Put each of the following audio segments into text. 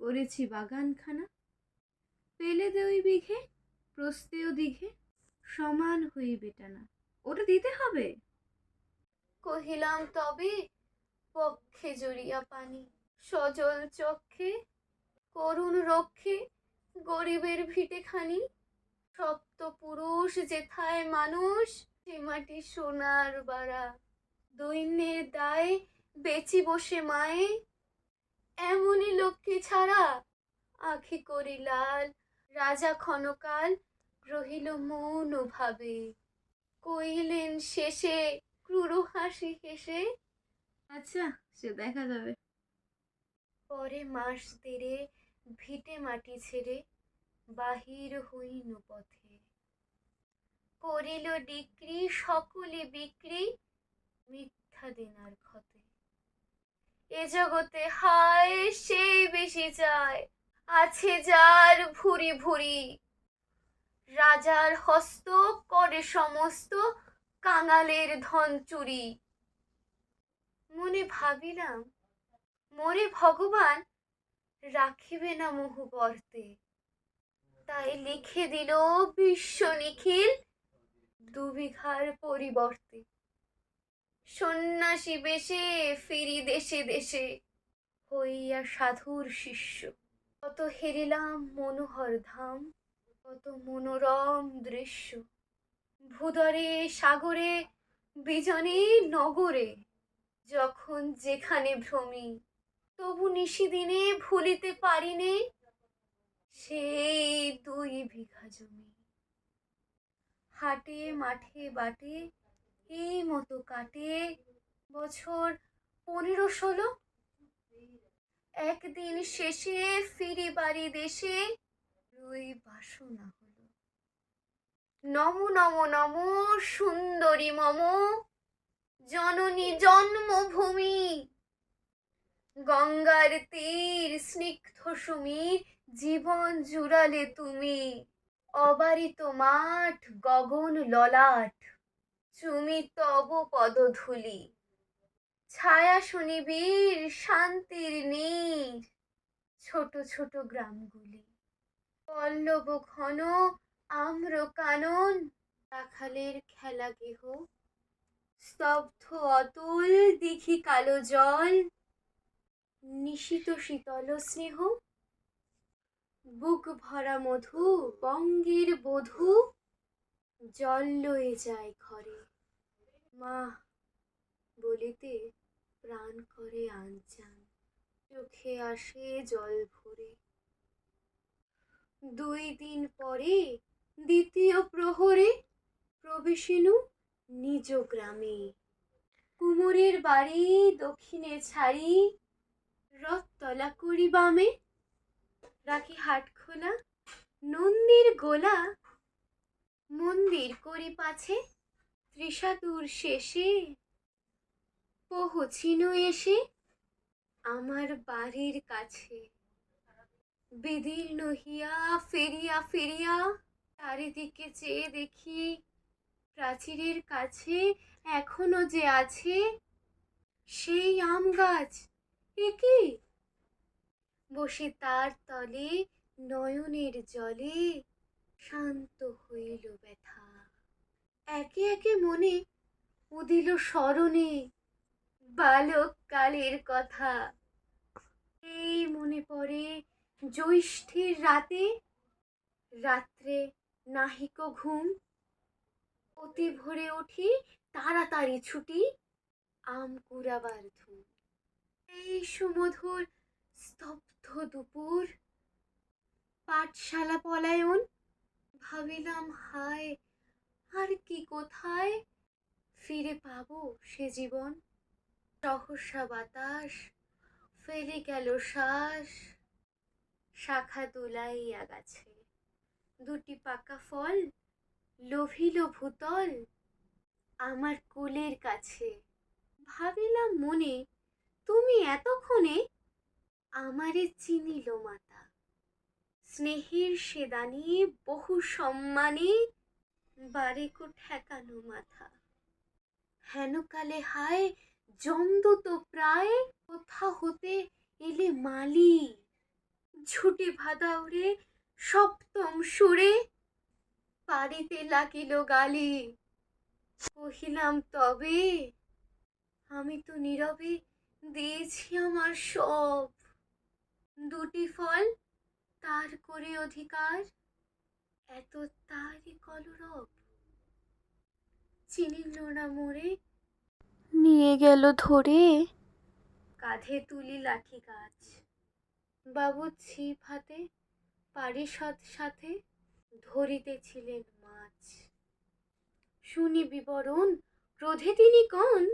করেছি বাগানখানা। পেলে দে ওই বিঘে, প্রস্তেও দিঘে, সমান হইবে টানা। ওটা দিতে হবে? কহিলাম, তবে পক্ষে জড়িয়া পানি। সজল চক্ষে, করুণ রক্ষে, গরিবের ভিটে খানি সপ্ত পুরুষ যেথায় মানুষ, সে মাটি সোনার বাড়া। দৈন্যের দায় বেচি বসে মায়ে এমনই লক্ষ্মী ছাড়া। আখি করি লাল রাজা ক্ষণকাল রহিল মৌন ভাবে। কইলেন শেষে ক্রুর হাসি হেসে? আচ্ছা সে দেখা যাবে। পরে মাস দেড়ে ভিটে মাটি ছেড়ে বাহির হইন পথে। করিল ডিক্রি সকলে বিক্রি মিথ্যা দেনার ক্ষতে। এ জগতে হায় সেই বেশি চায়, আছে যার ভুরি ভুরি। রাজার হস্ত করে সমস্ত কাঙালের ধন চুরি। মনে ভাবিলাম মোরে ভগবান রাখিবে না মোহ বর্তে তাই লিখে দিল বিশ্ব নিখিল দুবিঘার পরিবর্তে। সন্ন্যাসী বেশে ফিরি দেশে দেশে হইয়া সাধুর শিষ্য। কত হেরিলাম মনোহর ধাম, কত মনোরম দৃশ্য। ভূদরে, সাগরে, বিজনে, নগরে, যখন যেখানে ভ্রমি, তবু নিশিদিনে ভুলিতে পারিনে সেই দুই বিঘা জমি। হাটে, মাঠে, বাটে এই মতো কাটে বছর পনেরো ষোলো। একদিন শেষে ফিরি বাড়ি দেশে রই বাসনা হলো। নম নম নম, সুন্দরী মম, জননী জন্মভূমি। গঙ্গার তীর স্নিগ্ধ সুমির, জীবন জুড়ালে তুমি। অবারিত মাঠ, গগন ললাট। চুমি তব পদধূলি। ছায়া শুনিবীর শান্তির নীর, ছোট ছোট গ্রামগুলি। পল্লব ঘন আম্র কানন, রাখালের খেলা গেহ। স্তব্ধ অতুল দিঘি কালো জল, নিশিত শীতল স্নেহ। বুক ভরা মধু, বঙ্গের বধূ। জল লয়ে যায় ঘরে। মা বলিতে প্রাণ করে আনচান চোখে আসে জল ভরে। দুই দিন পরে দ্বিতীয় প্রহরে প্রবেশিনু নিজ গ্রামে। কুমোরের বাড়ি দক্ষিণে ছাড়ি রথতলা করি বামে, রাখি হাট খোলা নন্দীর গোলা মন্দির করি পাছে ত্রিশাতুর শেষে পৌঁছিনু এসে আমার বাড়ির কাছে। বিদীর্ণ হিয়া ফেরিয়া ফেরিয়া চারিদিকে চেয়ে দেখি প্রাচীরের কাছে এখনও যে আছে সেই আম গাছ। এ কি? বসে তার তলে নয়নের জলে শান্ত হইল ব্যথা। একে একে মনে উদিল স্মরণে বালক কালের কথা। এই মনে পড়ে জ্যৈষ্ঠের রাতে, রাত্রে নাহিক ঘুম। অতি ভোরে উঠি তাড়াতাড়ি ছুটি, আম কুড়াবার ধুম এই সুমধুর স্তব্ধ দুপুর, পাঠশালা পলায়ন ভাবিলাম, হায়, আর কি কোথায়? ফিরে পাবো সে জীবন। সহসা বাতাস, ফেলে গেল শ্বাস। শাখা দোলাইয়া গাছে। দুটি পাকা ফল লোভিল ভূতল আমার কোলের কাছে। ভাবিলাম মনে, তুমি এতক্ষণে আমারে চিনিল মাতা স্নেহের সেদানি বহু সম্মানে বারেকো ঠেকানো মাথা। হেনকালে হায় জন্দ তো প্রায়, কোথা হতে এলে মালি? ঝুটি ভাদাউরে সপ্তম সুরে পারিতে লাগিল গালি। কহিলাম, তবে আমি তো নীরবে দিয়েছি আমার সব। দুটি ফল তার করে অধিকার? এত তারই কলরব। চিনিল না মোরে? নিয়ে গেল ধরে। কাঁধে তুলি লাঠি গাছ। বাবু ছিপ হাতে পারিষদ সাথে ধরিতেছিলেন মাছ। শুনি বিবরণ ক্রোধে তিনি কন?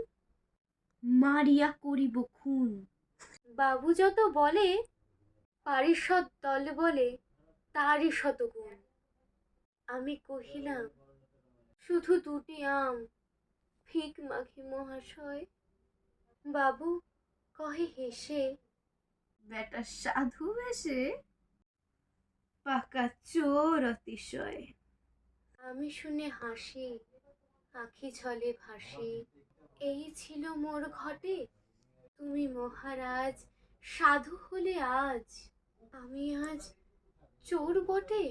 মারিয়া করিব খুন। বাবু যত বলে পারিষদ দল বলে তারই শতগুণ। আমি কহিলাম শুধু দুটি আম ভিক মাখি মহাশয়। বাবু কহে হেসে? বেটা সাধু বেশে পাকা চোর অতিশয়। আমি শুনে হাসি আখি ছলে ভাসি এই ছিল মোর ঘটে। তুমি মহারাজ সাধু হলে আজ আমি আজ চোর বটে?